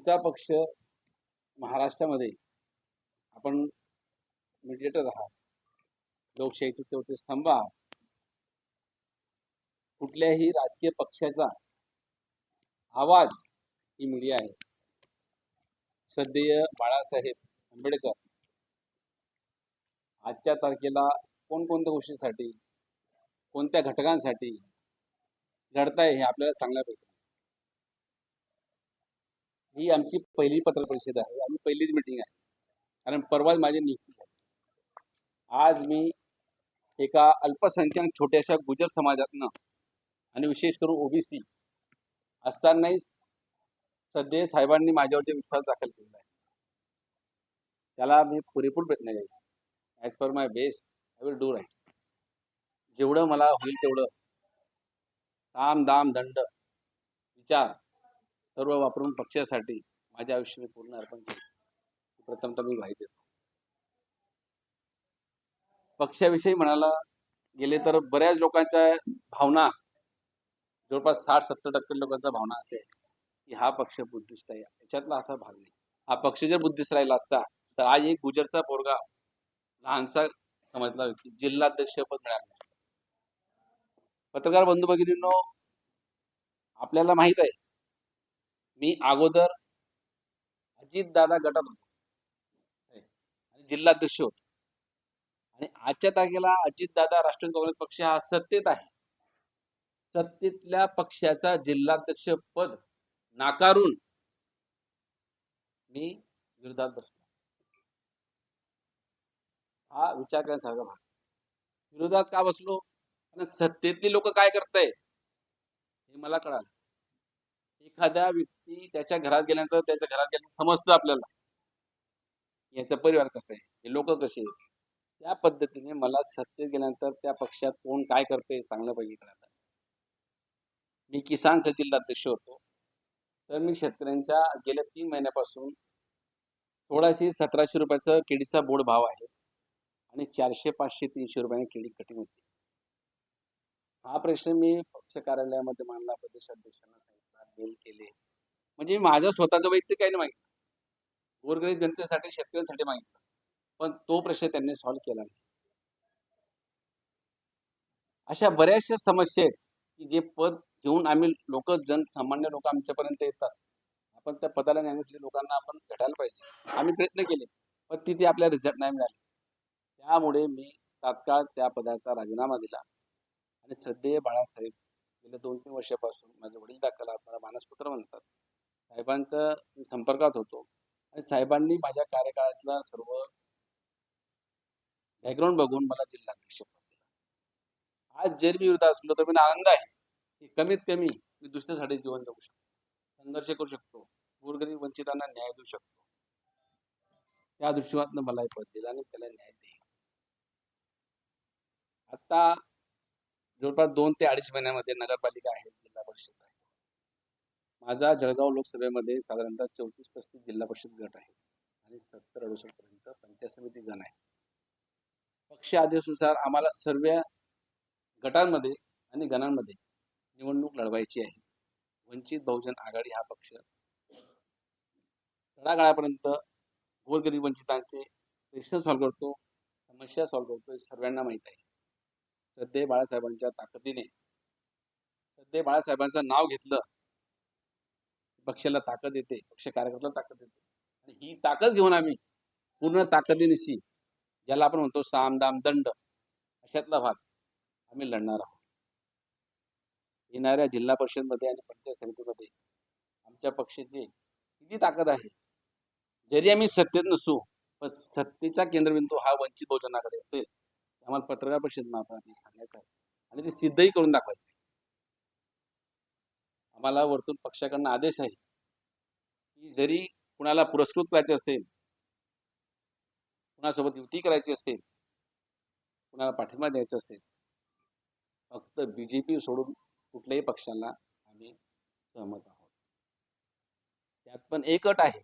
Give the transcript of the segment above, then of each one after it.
आमचा पक्ष महाराष्ट्रामध्ये आपण मिडिएटर आहात. लोकशाहीचे चौथे स्तंभ आहात. कुठल्याही राजकीय पक्षाचा आवाज ही मीडिया आहे. सध्या बाळासाहेब आंबेडकर आजच्या तारखेला कोणकोणत्या गोष्टीसाठी कोणत्या घटकांसाठी लढताय हे आपल्याला चांगल्यापैकी ही आमची पहिली पत्रपरिषद आहे. आणि पहिलीच मिटिंग आहे. कारण परवाच माझी नियुक्ती झाली. आज मी एका अल्पसंख्याक छोट्याशा गुजर समाजातनं आणि विशेष करून ओबीसी असतानाही सध्या साहेबांनी माझ्यावरती विश्वास दाखल केलेला आहे. त्याला मी पुरेपूर प्रयत्न केला as per my best I will do right जेवढं मला होईल तेवढं काम दाम दंड विचार सर्व वापरून पक्षासाठी माझ्या आयुष्य मी पूर्ण अर्पण केले. प्रथमतः मी माहिती देतो. पक्षाविषयी म्हणायला गेले तर बऱ्याच लोकांच्या भावना जवळपास साठ सत्तर टक्के लोकांचा भावना असे की हा पक्ष बुद्धिस्ट आहे. याच्यातला असा भाग नाही. हा पक्ष जर बुद्धिस्ट राहिला असता तर आज एक गुजरचा पोरगा लहानसा समजला व्यक्ती जिल्हाध्यक्ष पद मिळालं नसतं. पत्रकार बंधू भगिनींनो आपल्याला माहीत आहे मी अगोदर अजितदादा गटात होतो. जिल्हाध्यक्ष होतो. आणि आजच्या तारखेला अजितदादा राष्ट्रवादी काँग्रेस पक्ष हा सत्तेत आहे. सत्तेतल्या पक्षाचा जिल्हाध्यक्ष पद नाकारून मी विरोधात बसलो. हा विचार करण्यासारखा भाग. विरोधात का बसलो? कारण सत्तेतली लोक काय करताय हे मला कळालं. एखाद्या व्यक्ती त्याच्या घरात गेल्यानंतर त्याच्या घरात गेल्यानंतर समजतं आपल्याला याचा परिवार कसा आहे हे लोक कसे आहेत. त्या पद्धतीने मला सत्तेत गेल्यानंतर त्या पक्षात कोण काय करते चांगलं पाहिजे मी किसान सचिवला अध्यक्ष होतो. तर मी शेतकऱ्यांच्या गेल्या तीन महिन्यापासून सोळाशे सतराशे रुपयाचा केळीचा बोर्ड भाव आहे आणि चारशे पाचशे तीनशे रुपयाने केळी कटिंग होती. हा प्रश्न मी पक्ष कार्यालयामध्ये मांडला प्रदेशाध्यक्षांना. सांगितला केले. म्हणजे माझ्या स्वतःचं वैयक्तिक काही नाही मागितलं गोरगरीब जनतेसाठी शेतकऱ्यांसाठी मागितलं पण तो प्रश्न त्यांनी सॉल्व्ह केला नाही. अशा बऱ्याचशा समस्या आहेत की जे पद घेऊन आम्ही लोक जन सामान्य लोक आमच्यापर्यंत येतात. आपण त्या पदाला नेण्यासाठी लोकांना आपण भेटायला पाहिजे. आम्ही प्रयत्न केले पण तिथे आपल्याला रिझल्ट नाही मिळाले. त्यामुळे मी तात्काळ त्या पदाचा राजीनामा दिला. आणि सध्या बाळासाहेब गेल्या दोन तीन वर्षापासून माझे वडील दाखल मला मानसपुत्र म्हणतात. साहेबांचा संपर्कात होतो. आणि साहेबांनी माझ्या कार्यकाळातला सर्व बॅकग्राऊंड बघून मला जिल्हाध्यक्ष दिला. आज जर मी विरुद्ध असलो तर मी आनंद आहे. की कमीत कमी मी दुसऱ्यासाठी जीवन जगू शकतो. संघर्ष करू शकतो. गोरगरीब वंचितांना न्याय देऊ शकतो. त्या दृष्टिकोनातून मला हे पद दिलं आणि त्याला न्याय देईल. आता जवळपास दोन ते अडीच महिन्यामध्ये नगरपालिका आहे जिल्हा परिषद आहे. माझा जळगाव लोकसभेमध्ये साधारणतः चौतीस पस्तीस जिल्हा परिषद गट आहे आणि सत्तर अडुसष्ट पर्यंत पंचायत समिती गण आहे. पक्ष आदेशानुसार आम्हाला सर्व गटांमध्ये आणि गणांमध्ये निवडणूक लढवायची आहे. वंचित बहुजन आघाडी हा पक्ष तळागाळापर्यंत गोरगरीब वंचितांचे प्रश्न सॉल्व्ह करतो समस्या सॉल्व्ह करतो हे सर्वांना माहीत आहे. सध्या बाळासाहेबांच्या ताकदीने सध्या बाळासाहेबांचं नाव घेतलं पक्षाला ताकद येते पक्ष कार्यकर्त्याला ताकद येते. आणि ही ताकद घेऊन आम्ही पूर्ण ताकदीनिशी ज्याला आपण म्हणतो साम दाम दंड अशातला भाग आम्ही लढणार आहोत. येणाऱ्या जिल्हा परिषदमध्ये आणि पंचायत समितीमध्ये आमच्या पक्षाची किती ताकद आहे? जरी आम्ही सत्तेत नसू पण सत्तेचा केंद्रबिंदू हा वंचित बहुजनाकडे असेल आम्हाला पत्रकार परिषद मार्फत सांगायचं आहे. आणि ते सिद्धही करून दाखवायचं आम्हाला वरतून पक्षाकडनं आदेश आहे की जरी कुणाला पुरस्कृत करायचे असेल कुणासोबत युती करायची असेल कुणाला पाठिंबा द्यायचा असेल फक्त बी जे पी सोडून कुठल्याही पक्षाला आम्ही सहमत आहोत. त्यात पण एक अट आहे.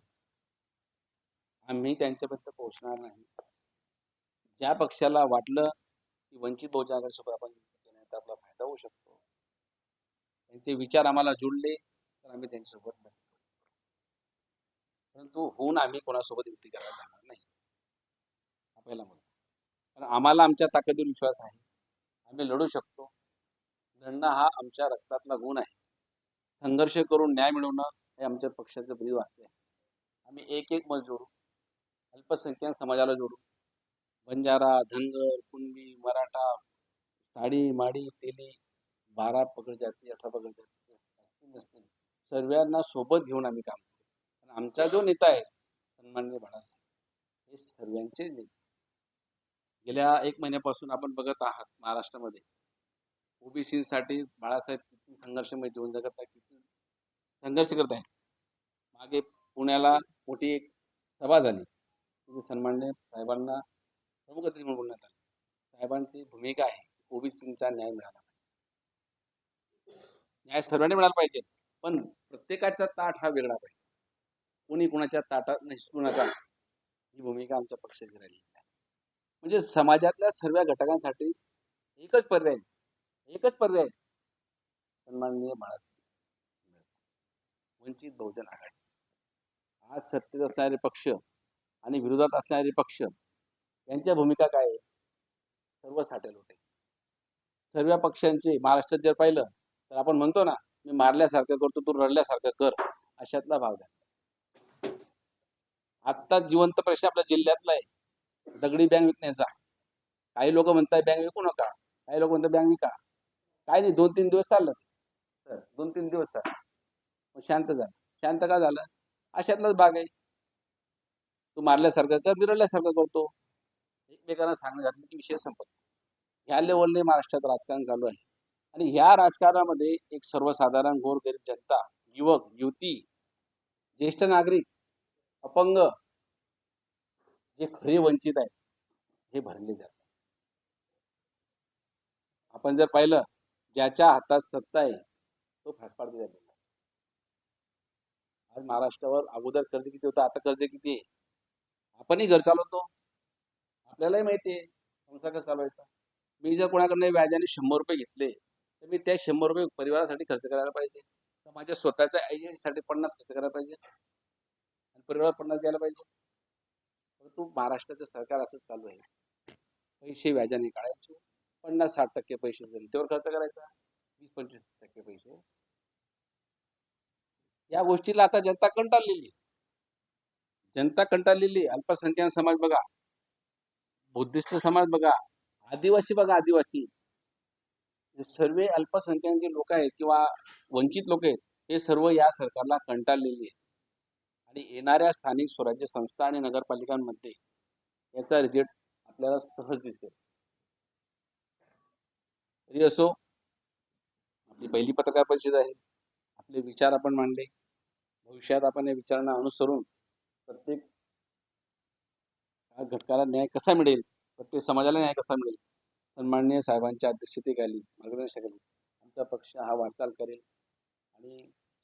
आम्ही त्यांच्यापर्यंत पोहोचणार नाही. ज्या पक्षाला वाटलं की वंचित बहुजन आघाडीसोबत आपण देण्याचा आपला फायदा होऊ शकतो. त्यांचे विचार आम्हाला जुळले तर आम्ही त्यांच्यासोबत परंतु होऊन आम्ही कोणासोबत युती करायला जाणार नाही. हा पहिला मुद्दा. कारण आम्हाला आमच्या ताकदीवर विश्वास आहे. आम्ही लढू शकतो. लढणं हा आमच्या रक्तातला गुण आहे. संघर्ष करून न्याय मिळवणं हे आमच्या पक्षाचं ब्रीद वाक्य आहे. आम्ही एक एक मत जोडू. अल्पसंख्याक समाजाला जोडू. बंजारा धनगर कुणबी मराठा साडी माडी तेली बारा पकड जाती अठरा पकड जाती सर्वांना सोबत घेऊन आम्ही काम करतो. आमचा जो नेता आहे सन्माननीय बाळासाहेब हे सर्वांचे नेते. गेल्या एक महिन्यापासून आपण बघत आहात महाराष्ट्रामध्ये. ओबीसीसाठी बाळासाहेब किती संघर्षमय जीवन जगत आहे किती संघर्ष करत आहे मागे पुण्याला मोठी एक सभा झाली. तिथे सन्माननीय साहेबांना प्रमुख अतिथी म्हणून बोलण्यात आलं. साहेबांची भूमिका आहे. ओबीसींचा न्याय मिळाला पाहिजे. न्याय सर्वांनी मिळाला पाहिजे पण प्रत्येकाचा ताट हा वेगळा पाहिजे. कोणी कुणाच्या ताटात निसटू नका. ही भूमिका आमच्या पक्षाची राहिली आहे. म्हणजे समाजातल्या सर्व घटकांसाठी एकच पर्याय एकच पर्याय सन्माननीय बाळा वंचित बहुजन आघाडी. आज सत्तेत असणारे पक्ष आणि विरोधात असणारे पक्ष यांच्या भूमिका काय आहे? सर्व साठे लोटे. सर्व पक्षांचे महाराष्ट्रात जर पाहिलं तर आपण म्हणतो ना मी मारल्यासारखं करतो तू रडल्यासारखं कर अशातला भाग आहे. आत्ता जिवंत प्रश्न आपल्या जिल्ह्यातला आहे. दगडी बँक विकण्याचा. काही लोक म्हणतात बँक विकू नका. काही लोक म्हणतात बँक विका. काय नाही दोन तीन दिवस चाललं. सर दोन तीन दिवस चाललं. मग शांत झालं. शांत का झालं? अशातलाच भाग आहे. तू मारल्यासारखं कर बिरडल्यासारखं करतो. एकमेकांना सांगणं की विषय संपत ह्या लेवलने महाराष्ट्रात राजकारण चालू आहे. आणि ह्या राजकारणामध्ये एक सर्वसाधारण गोरगरीब जनता युवक युवती ज्येष्ठ नागरिक अपंग जे खरे वंचित आहेत हे भरले जातात. आपण जर पाहिलं ज्याच्या हातात सत्ता आहे तो फासपाड आज महाराष्ट्रावर अगोदर कर्ज किती होतं आता कर्ज किती आहे? आपणही घर चालवतो. आपल्यालाही माहिती आहे. संसार कसा चालवायचा? मी जर कोणाकडनं व्याजाने शंभर रुपये घेतले तर मी त्या शंभर रुपये परिवारासाठी खर्च करायला पाहिजे. तर माझ्या स्वतःच्या आईसाठी पन्नास खर्च करायला पाहिजे. आणि परिवार पन्नास द्यायला पाहिजे. परंतु महाराष्ट्राचं सरकार असंच चालू आहे. पैसे व्याजाने काढायचे. पन्नास साठ टक्के पैसे जनतेवर खर्च करायचा. वीस पंचवीस टक्के पैसे. या गोष्टीला आता जनता कंटाळलेली जनता कंटाळलेली अल्पसंख्याक समाज बघा. बुद्धिस्ट समाज बघा आदिवासी बघा आदिवासी. सर्व अल्पसंख्याक जे लोक आहेत किंवा वंचित लोक आहेत हे सर्व या सरकारला कंटाळलेली आहेत. आणि येणाऱ्या स्थानिक स्वराज्य संस्था आणि नगरपालिकांमध्ये याचा रिझल्ट आपल्याला सहज दिसेल. तरी असो आपली पहिली पत्रकार परिषद आहे आपले विचार आपण मांडले भविष्यात आपण या विचारांना अनुसरून प्रत्येक घटकाला न्याय कसा मिळेल? प्रत्येक समाजाला न्याय कसा मिळेल? सन्माननीय साहेबांच्या अध्यक्षतेखाली मार्गदर्शनाखाली आमचा पक्ष हा वाटचाल करेल. आणि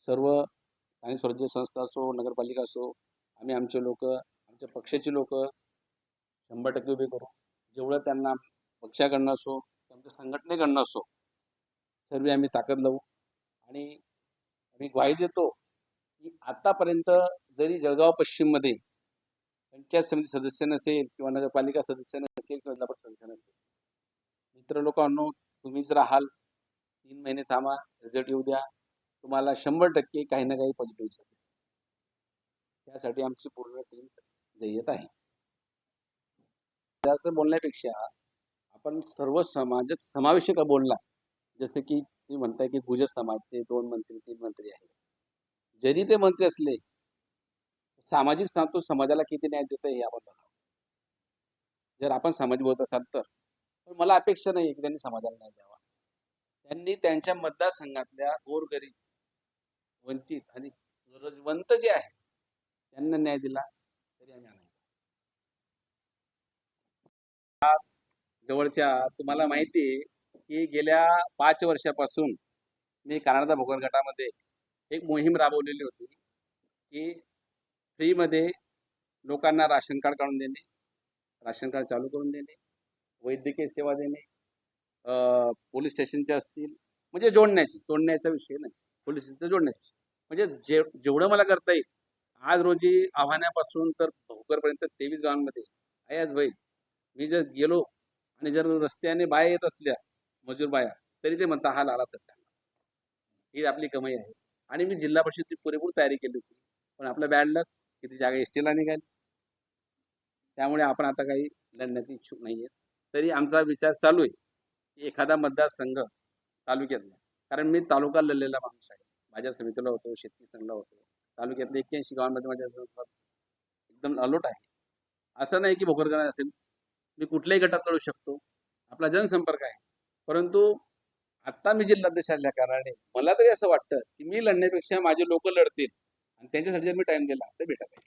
सर्व स्थानिक स्वराज्य संस्था असो नगरपालिका असो आम्ही आमचे लोक आमच्या पक्षाची लोक शंभर टक्के उभे करू. जेवढं त्यांना पक्षाकडनं असो आमच्या संघटनेकडनं असो सर्व आम्ही ताकद लावू. आणि आम्ही ग्वाही देतो की आतापर्यंत जरी जळगाव पश्चिममध्ये पंचायत समिती सदस्य नसेल किंवा नगरपालिका सदस्य नसेल किंवा जिल्हा परिषद सदस्य नसेल. मित्र लोकांनो तुम्हीच राहाल तीन महिने थांबा रिझल्ट येऊ द्या. तुम्हाला शंभर टक्के काही ना काही पॉझिटिव्ह त्यासाठी आमची पूर्ण टीम जय्यत आहे. त्याचं बोलण्यापेक्षा आपण सर्व समाजात समावेशक बोलला? जसं की तुम्ही म्हणताय की गुजर समाजचे दोन मंत्री तीन मंत्री आहेत. जरी ते मंत्री असले सामाजिक सांगतो समाजाला किती न्याय देतं हे आपण बघावं जर आपण समाज बोलत असाल तर. पण मला अपेक्षा नाही की त्यांनी समाजाला न्याय द्यावा. त्यांनी त्यांच्या मतदारसंघातल्या गोरगरीब वंचित आणि गरजवंत जे आहे त्यांना न्याय दिला तरी आम्ही आनंद जवळच्या तुम्हाला माहिती आहे की गेल्या पाच वर्षापासून मी कानाडा भोकर गटामध्ये एक मोहीम राबवलेली होती की फ्रीमध्ये लोकांना राशन कार्ड काढून देणे राशन कार्ड चालू करून देणे वैद्यकीय सेवा देणे अं, पोलीस स्टेशनचे असतील म्हणजे जोडण्याची तोडण्याचा विषय नाही. पोलीस स्टेशन जोडण्याची. म्हणजे जे जेवढं मला करता येईल आज रोजी आव्हानापासून तर भोकरपर्यंत तेवीस गावांमध्ये आयाच भाई मी जर गेलो आणि जर रस्त्याने बाया येत असल्या मजूर बाया तरी ते म्हणता हा लाला सत्या ही आपली कमाई आहे. आणि मी जिल्हा परिषदची पुरेपूर तयारी केली होती. पण आपलं बॅड लक किती जागा एस टीला निघाली. त्यामुळे आपण आता काही लढण्याची इच्छुक नाही तरी आमचा विचार चालू आहे की एखादा मतदारसंघ तालुक्यातला कारण मी तालुका लढलेला माणूस आहे. बाजार समितीला होतो शेतकरी संघला होतो. तालुक्यातल्या एक्क्याऐंशी गावांमध्ये माझ्या एकदम अलोट आहे. असं नाही की भोकरगण असेल. मी कुठल्याही गटात लढू शकतो. आपला जनसंपर्क आहे. परंतु आत्ता मी जिल्हाध्यक्ष असल्या कारणाने मला तरी असं वाटतं की मी लढण्यापेक्षा माझे लोक लढतील. आणि त्यांच्यासाठी जर मी टाइम दिला तर भेटत आहे